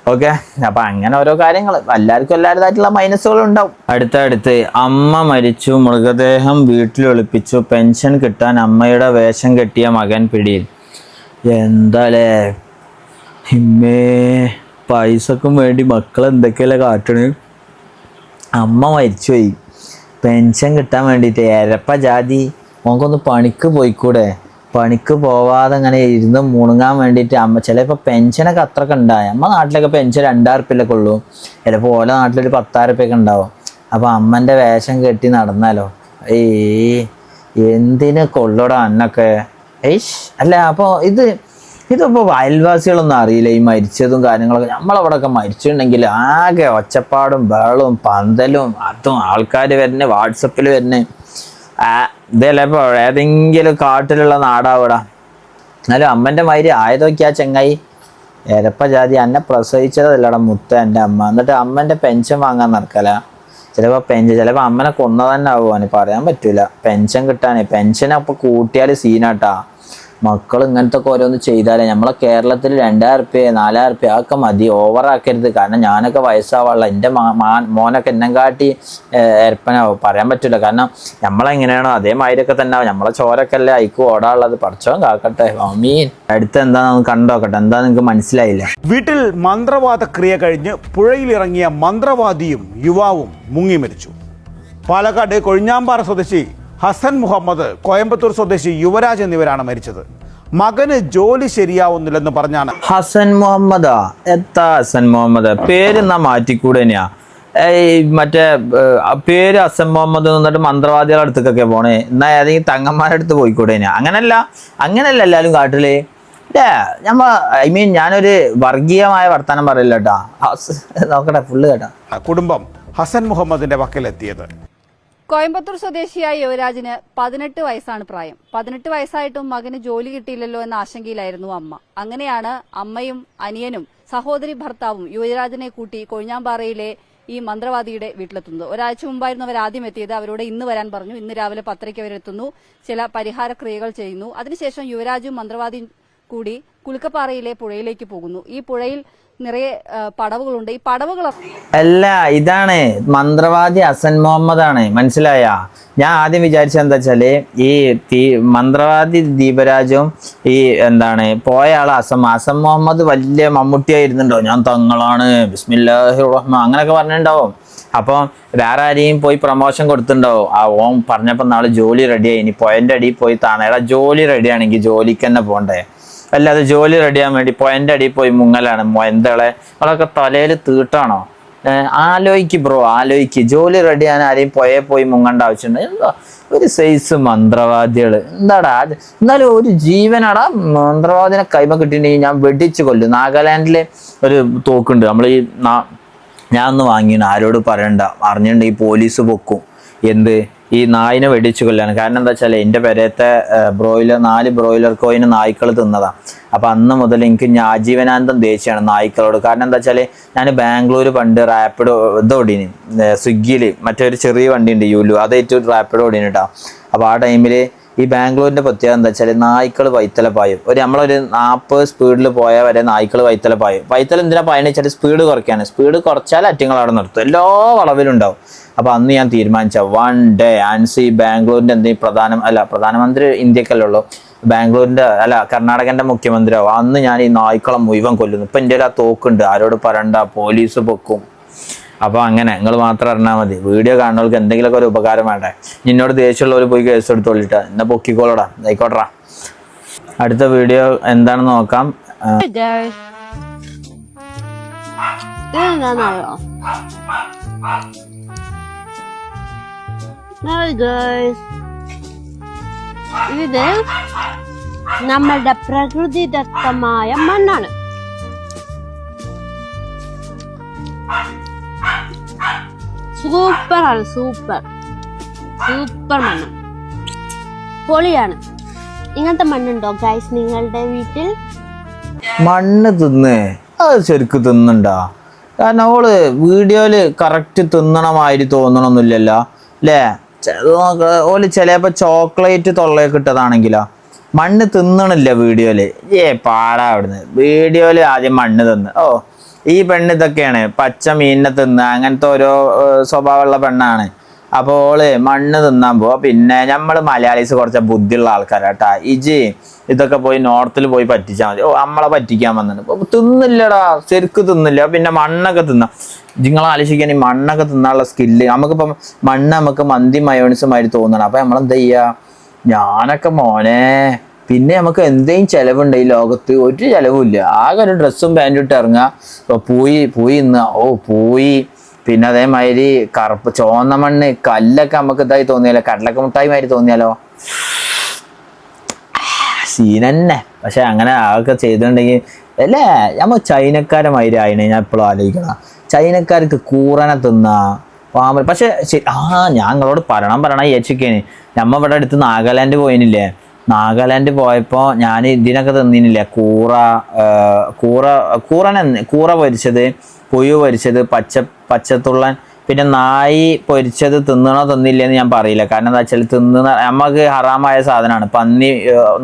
ഓക്കെ അപ്പൊ അങ്ങനെ ഓരോ കാര്യങ്ങൾ എല്ലാവർക്കും എല്ലാവരുതായിട്ടുള്ള മൈനസുകൾ ഉണ്ടാവും. അടുത്ത അടുത്ത്. അമ്മ മരിച്ചു. മൃതദേഹം വീട്ടിൽ ഒളിപ്പിച്ചു. പെൻഷൻ കിട്ടാൻ അമ്മയുടെ വേഷം കെട്ടിയ മകൻ പിടിയിൽ. എന്താലേ? ഹിമ്മേ പൈസക്കും വേണ്ടി മക്കൾ എന്തൊക്കെയല്ലേ കാട്ടണ്? അമ്മ മരിച്ചുപോയി. പെൻഷൻ കിട്ടാൻ വേണ്ടിയിട്ട് എരപ്പ ജാതി നമുക്കൊന്ന് പണിക്ക് പോയിക്കൂടെ? പണിക്ക് പോവാതെ അങ്ങനെ ഇരുന്ന് മുണുങ്ങാൻ വേണ്ടിയിട്ട് അമ്മ ചിലപ്പോൾ പെൻഷനൊക്കെ അത്രയൊക്കെ ഉണ്ടായി. അമ്മ നാട്ടിലൊക്കെ പെൻഷൻ രണ്ടായിരം ഉറുപ്പ്യലൊക്കെ ഉള്ളൂ. ചിലപ്പോൾ ഓല നാട്ടിലൊരു പത്തായിരം റുപ്യൊക്കെ ഉണ്ടാവും. അപ്പോൾ അമ്മന്റെ വേഷം കെട്ടി നടന്നാലോ? ഏയ് എന്തിന് കൊള്ളോടാ അന്നൊക്കെ? ഏയ് അല്ല അപ്പോൾ ഇത് ഇതിപ്പോൾ അയൽവാസികളൊന്നും അറിയില്ല. ഈ മരിച്ചതും കാര്യങ്ങളൊക്കെ നമ്മളവിടെയൊക്കെ മരിച്ചിട്ടുണ്ടെങ്കിൽ ആകെ ഒച്ചപ്പാടും ബഹളവും പന്തലും അതും ആൾക്കാർ വരുന്നത് വാട്സപ്പിൽ വരുന്നത്. ഇതല്ലേ ഇപ്പോൾ ഏതെങ്കിലും കാട്ടിലുള്ള നാടാവിടാ. എന്നാലും അമ്മന്റെ ആയതൊക്കെ ആ ചെങ്ങായി. എരപ്പ ജാതി എന്നെ പ്രസവിച്ചതല്ലട മുത്ത എന്റെ അമ്മ. എന്നിട്ട് അമ്മന്റെ പെൻഷൻ വാങ്ങാൻ നടക്കല. ചിലപ്പോൾ പെൻഷൻ ചിലപ്പോൾ അമ്മനെ കൊന്ന തന്നെ ആവുവാന് പറയാൻ പറ്റൂല. പെൻഷൻ കിട്ടാനേ. പെൻഷൻ അപ്പോൾ കൂട്ടിയാൽ സീനാട്ടാ. മക്കൾ ഇങ്ങനത്തെ ഒക്കെ ഓരോന്ന് ചെയ്താലേ നമ്മളെ കേരളത്തിൽ രണ്ടായിരം റുപ്യ നാലായിരം റുപ്യ അതൊക്കെ മതി. ഓവറാക്കരുത് കാരണം ഞാനൊക്കെ വയസ്സാവാനുള്ള എന്റെ മോനൊക്കെ എന്നെ കാട്ടി എരപ്പനാവും പറയാൻ പറ്റില്ല കാരണം നമ്മളെങ്ങനെയാണോ അതേമാതിരിയൊക്കെ തന്നെ ആവും. നമ്മളെ ചോരൊക്കെ അല്ലേ അയക്കും ഓടാനുള്ളത്. പഠിച്ചോ കാക്കട്ടെ. മീൻ അടുത്ത് എന്താണെന്ന് കണ്ടോക്കട്ടെ. എന്താ നിങ്ങൾക്ക് മനസ്സിലായില്ല? വീട്ടിൽ മന്ത്രവാദ ക്രിയ കഴിഞ്ഞ് പുഴയിലിറങ്ങിയ മന്ത്രവാദിയും യുവാവും മുങ്ങി മരിച്ചു. പാലക്കാട് കൊഴിഞ്ഞാമ്പാറ സ്വദേശി ഹസൻ മുഹമ്മദ് കോയമ്പത്തൂർ സ്വദേശി യുവരാജ് എന്നിവരാണ് മരിച്ചത്. മകന് ജോലി ശരിയാവുന്നില്ലെന്ന് പറഞ്ഞാണ്. ഹസൻ മുഹമ്മദാ? എത്താ ഹസൻ മുഹമ്മദ്? പേര് എന്നാ മാറ്റിക്കൂടെ തന്നെയാ ഏയ് മറ്റേ പേര് ഹസൻ മുഹമ്മദ് എന്നിട്ട് മന്ത്രവാദികളുടെ അടുത്തേക്കൊക്കെ പോണേ. എന്നാ ഏതെങ്കിലും തങ്ങന്മാരുടെ അടുത്ത് പോയിക്കൂടെ തന്നെയാ അങ്ങനല്ല. അങ്ങനല്ല എല്ലാവരും കാട്ടിൽ. ഏ നമ്മ ഐ മീൻ ഞാനൊരു വർഗീയമായ വർത്തമാനം പറയില്ല കേട്ടാ. നോക്കട്ടെ ഫുള്ള് കേട്ടാ. കുടുംബം ഹസൻ മുഹമ്മദിന്റെ പക്കലെത്തിയത് കോയമ്പത്തൂർ സ്വദേശിയായ യുവരാജിന് പതിനെട്ട് വയസ്സാണ് പ്രായം. പതിനെട്ട് വയസ്സായിട്ടും മകന് ജോലി കിട്ടിയില്ലല്ലോ എന്ന ആശങ്കയിലായിരുന്നു അമ്മ. അങ്ങനെയാണ് അമ്മയും അനിയനും സഹോദരി ഭർത്താവും യുവരാജിനെ കൂട്ടി കൊഴിഞ്ഞാമ്പാറയിലെ ഈ മന്ത്രവാദിയുടെ വീട്ടിലെത്തുന്നത്. ഒരാഴ്ച മുമ്പായിരുന്നു അവർ ആദ്യം എത്തിയത്. അവരോട് ഇന്ന് വരാൻ പറഞ്ഞു. ഇന്ന് രാവിലെ പത്തരയ്ക്ക് അവരെത്തുന്നു ചില പരിഹാര ക്രിയകൾ ചെയ്യുന്നു. അതിനുശേഷം യുവരാജും മന്ത്രവാദിയും കൂടി കുലുക്കപ്പാറയിലെ പുഴയിലേക്ക് പോകുന്നു. ഈ പുഴയിൽ നിറയെ പടവുകളുണ്ട്. ഈ പടവുകൾ അല്ല ഇതാണ് മന്ത്രവാദി അസൻ മുഹമ്മദ് ആണ് മനസ്സിലായ? ഞാൻ ആദ്യം വിചാരിച്ചത് എന്താ വെച്ചാൽ ഈ തീ- മന്ത്രവാദി ദീപരാജും ഈ എന്താണ് പോയ ആൾ അസം അസം മുഹമ്മദ് വലിയ മമ്മൂട്ടിയായിരുന്നുണ്ടോ? ഞാൻ തങ്ങളാണ് ബിസ്മില്ലാഹി റഹ്മാൻ അങ്ങനെയൊക്കെ പറഞ്ഞിട്ടുണ്ടാവും. അപ്പോൾ വേറെ ആരെയും പോയി പ്രമോഷൻ കൊടുത്തിട്ടുണ്ടാവും. ആ ഓം പറഞ്ഞപ്പോൾ നാളെ ജോലി റെഡിയായി ഇനി പോയന്റെ അടിയിൽ പോയി താണേടാ ജോലി റെഡിയാണെങ്കിൽ ജോലിക്ക് തന്നെ പോകണ്ടേ അല്ലാതെ ജോലി റെഡിയാൻ വേണ്ടി പോയിന്റ് അടിയിൽ പോയി മുങ്ങലാണ്. മൊയന്തളെ അവളൊക്കെ തലയിൽ തീട്ടാണോ? ആലോചിക്ക് ബ്രോ ആലോചിക്ക് ജോലി റെഡിയാൻ ആരെയും പോയേ പോയി മുങ്ങണ്ട ആവശ്യമുണ്ട്. എന്താ? ഒരു സൈസ് മന്ത്രവാദികൾ. എന്താടാ? എന്നാലും ഒരു ജീവനാടാ? മന്ത്രവാദിനെ കൈമ കിട്ടിയിട്ടുണ്ടെങ്കിൽ ഞാൻ വെടിച്ച് കൊല്ലും. നാഗാലാൻഡിലെ ഒരു തോക്കുണ്ട്. നമ്മൾ ഈ ഞാൻ ഒന്ന് വാങ്ങിയാണ് ആരോട് പറയണ്ട. അറിഞ്ഞിട്ടുണ്ടെങ്കിൽ പോലീസ് പൊക്കും. എന്ത്? ഈ നായിനെ വെടിച്ചു കൊല്ലാണ്. കാരണം എന്താ വെച്ചാൽ എന്റെ പെരയത്തെ ബ്രോയിലർ നാല് ബ്രോയിലർ കോയിന് നായ്ക്കൾ തിന്നതാണ് അപ്പം അന്ന് മുതൽ എനിക്ക് ആജീവനാന്തം ദേഷ്യമാണ് നായ്ക്കളോട്. കാരണം എന്താ വെച്ചാൽ ഞാൻ ബാംഗ്ലൂർ പണ്ട് റാപ്പിഡ് ഇത് ഓടീന്. സ്വിഗ്ഗിയിൽ മറ്റൊരു ചെറിയ വണ്ടി ഉണ്ട് യൂലു അതേറ്റു റാപ്പിഡ് ഓടീന് കേട്ടോ അപ്പോൾ ആ ടൈമിൽ ഈ ബാംഗ്ലൂരിന്റെ പ്രത്യേകത എന്താ വെച്ചാൽ നായ്ക്കൾ വൈത്തല പായും. ഒരു നമ്മളൊരു നാൽപ്പത് സ്പീഡിൽ പോയ വരെ നായ്ക്കൾ വൈത്തല പായും. വൈത്തല എന്തിനാ പായണെന്ന് വെച്ചാൽ സ്പീഡ് കുറയ്ക്കാണ് സ്പീഡ് കുറച്ചാൽ അറ്റങ്ങൾ അവിടെ നിർത്തും. എല്ലാ വളവിലും ഉണ്ടാവും. അപ്പൊ അന്ന് ഞാൻ തീരുമാനിച്ച വൺ ഡേ ആൻസി ബാംഗ്ലൂരിന്റെ എന്തെങ്കിലും പ്രധാന അല്ല പ്രധാനമന്ത്രി ഇന്ത്യക്കല്ലേ ഉള്ളൂ. ബാംഗ്ലൂരിന്റെ അല്ല കർണാടകന്റെ മുഖ്യമന്ത്രിയാവും. അന്ന് ഞാൻ ഈ നായ്ക്കളെ മുഴുവൻ കൊല്ലുന്നു. ഇപ്പൊ എന്റെ ആ തോക്കുണ്ട്. ആരോട് പറയണ്ട പോലീസ് പൊക്കും. അപ്പോൾ അങ്ങനെ നിങ്ങൾ മാത്രം അറിഞ്ഞാൽ മതി. വീഡിയോ കാണുന്നവർക്ക് എന്തെങ്കിലുമൊക്കെ ഒരു ഉപകാരം വേണ്ടേ? നിന്നോട് ദേഷ്യമുള്ളവർ പോയി കേസ് എടുത്തോളിട്ടാ. എന്നെ പൊക്കിക്കോളടാ. ആയിക്കോട്ടാ അടുത്ത വീഡിയോ എന്താണെന്ന് നോക്കാം. ആ, ഇതെന്താണെന്നറിയോ ഇത് നമ്മളുടെ പ്രകൃതിദത്തമായ മണ്ണാണ്. സൂപ്പറാണ് സൂപ്പർ സൂപ്പർ മണ്ണ്. പൊളിയാണ്. ഇങ്ങനത്തെ മണ്ണുണ്ടോ ഗൈസ് നിങ്ങളുടെ വീട്ടിൽ? മണ്ണ് തിന്ന്. അത് ശരിക്ക് തിന്നണ്ടാ. കാരണം അവൾ വീഡിയോയിൽ കറക്റ്റ് തിന്നണമാതിരി തോന്നണമൊന്നുമില്ലല്ലോ അല്ലേ? ഓൽ ചിലപ്പോ ചോക്ലേറ്റ് തൊള്ളയൊക്കെ ഇട്ടതാണെങ്കിലോ മണ്ണ് തിന്നണില്ല വീഡിയോയിൽ ഏ പാടാ അവിടുന്ന്. വീഡിയോയിൽ ആദ്യം മണ്ണ് തിന്ന്. ഓ ഈ പെണ്ണ് ഇതൊക്കെയാണ്. പച്ച മീനിനെ തിന്ന്. അങ്ങനത്തെ ഓരോ സ്വഭാവമുള്ള പെണ്ണാണ്. അപ്പോൾ മണ്ണ് തിന്നാൻ പോവാ. പിന്നെ നമ്മൾ മലയാളീസ് കുറച്ച് ബുദ്ധിയുള്ള ആൾക്കാരാട്ടാ ഇജി ഇതൊക്കെ പോയി നോർത്തിൽ പോയി പറ്റിച്ചാൽ മതി. ഓ നമ്മളെ പറ്റിക്കാൻ വന്നിട്ടുണ്ട്. തിന്നില്ലടാ. ശരിക്ക് തിന്നില്ല. പിന്നെ മണ്ണൊക്കെ തിന്നാം. നിങ്ങൾ ആലോചിക്കാൻ ഈ മണ്ണൊക്കെ തിന്നാനുള്ള സ്കില്ല് നമുക്കിപ്പം മണ്ണ് നമുക്ക് മന്തി മയോണിസുമായിട്ട് തോന്നണം. നമ്മൾ നമ്മളെന്താ ചെയ്യുക ഞാനൊക്കെ മോനെ പിന്നെ നമുക്ക് എന്തെങ്കിലും ചിലവുണ്ട് ഈ ലോകത്ത്? ഒരു ചെലവുമില്ല. ആകെ ഒരു ഡ്രസ്സും പാന്റും ഇട്ട് ഇറങ്ങുക. പോയി പൂയി ഇന്ന്. ഓ പൂയി. പിന്നെ അതേമാതിരി കറുപ്പ് ചുവന്ന മണ്ണ് കല്ലൊക്കെ നമുക്ക് ഇതായി തോന്നിയാലോ? കടലക്ക മുട്ടായി മാതിരി തോന്നിയാലോ? സീനന്നെ. പക്ഷെ അങ്ങനെ അതൊക്കെ ചെയ്തിട്ടുണ്ടെങ്കിൽ അല്ലേ? നമ്മ ചൈനക്കാരെ മാതിരി ആയിനെ ഞാൻ ഇപ്പോഴും ആലോചിക്കണം ചൈനക്കാർക്ക് കൂറനെ തിന്ന പാമ്പ്. പക്ഷെ ആ ഞാൻ നിങ്ങളോട് പറയണം പറയണം ഏച്ചിക്കേന് നമ്മ ഇവിടെ അടുത്ത് നാഗാലാൻഡ് പോയിനില്ലേ? നാഗാലാൻഡ് പോയപ്പോൾ ഞാൻ ഇതിനൊക്കെ തിന്നിനില്ലേ? കൂറ കൂറ കൂറനെ കൂറ പൊരിച്ചത്. പുയു പൊരിച്ചത് പച്ച പച്ചത്തുള്ളൻ പിന്നെ നായി പൊരിച്ചത് തിന്നണോ തിന്നില്ലെന്ന് ഞാൻ പറയില്ല. കാരണം എന്താ വെച്ചാൽ തിന്നുന്ന നമുക്ക് ഹറാമായ സാധനമാണ്. പന്നി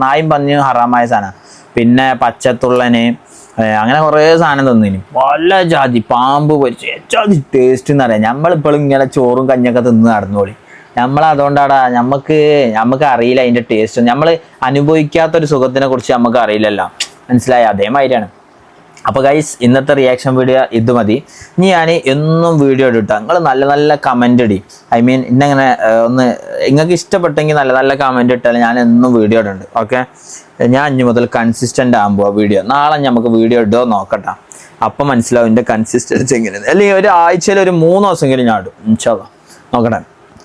നായും പന്നിയും ഹറാമായ സാധനമാണ്. പിന്നെ പച്ചത്തുള്ളന് അങ്ങനെ കുറേ സാധനം തിന്നിന്. പല ജാതി പാമ്പ് പൊരിച്ച് ഏറ്റവും ടേസ്റ്റ് എന്ന് പറയാം. നമ്മളിപ്പോഴും ഇങ്ങനെ ചോറും കഞ്ഞൊക്കെ തിന്ന് നടന്നോളി. നമ്മൾ അതുകൊണ്ടാടാ നമുക്ക് നമുക്ക് അറിയില്ല അതിന്റെ ടേസ്റ്റ് നമ്മൾ അനുഭവിക്കാത്തൊരു സുഖത്തിനെ കുറിച്ച് നമുക്ക് അറിയില്ലല്ലോ. മനസ്സിലായി? അതേമാതിരിയാണ്. അപ്പോൾ ഗൈസ് ഇന്നത്തെ റിയാക്ഷൻ വീഡിയോ ഇത് മതി. ഇനി ഞാൻ എന്നും വീഡിയോ ഇട്ടാ നിങ്ങൾ നല്ല നല്ല കമന്റ് ഇടി. ഐ മീൻ ഇന്നങ്ങനെ ഒന്ന് നിങ്ങൾക്ക് ഇഷ്ടപ്പെട്ടെങ്കിൽ നല്ല നല്ല കമന്റ് ഇട്ടാൽ ഞാൻ എന്നും വീഡിയോ ഇടുന്നുണ്ട് ഓക്കെ ഞാൻ ഇനി മുതൽ കൺസിസ്റ്റന്റ് ആകുമ്പോൾ വീഡിയോ നാളെ നമുക്ക് വീഡിയോ ഇടുമോ നോക്കട്ടെ. അപ്പം മനസ്സിലാവും എന്റെ കൺസിസ്റ്റൻസി എങ്ങനെയാണ് അല്ലെങ്കിൽ ഒരു ആഴ്ചയിൽ ഒരു മൂന്ന് ദിവസമെങ്കിലും ഞാൻ ഇടും. ഇൻഷാല്ല നോക്കട്ടെ.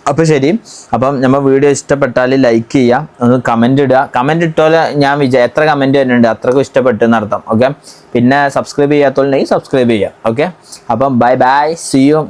അപ്പോൾ ശരി. അപ്പം നമ്മൾ വീഡിയോ ഇഷ്ടപ്പെട്ടാൽ ലൈക്ക് ചെയ്യുക ഒന്ന് കമന്റ് ഇടുക. കമന്റ് ഇട്ടോലെ ഞാൻ വിചാ എത്ര കമന്റ് വരുന്നുണ്ട് അത്രക്കും ഇഷ്ടപ്പെട്ടു എന്നർത്ഥം ഓക്കെ പിന്നെ സബ്സ്ക്രൈബ് ചെയ്യാത്തോണ്ടെങ്കിൽ സബ്സ്ക്രൈബ് ചെയ്യാം. ഓക്കെ അപ്പം ബൈ ബൈ സി യു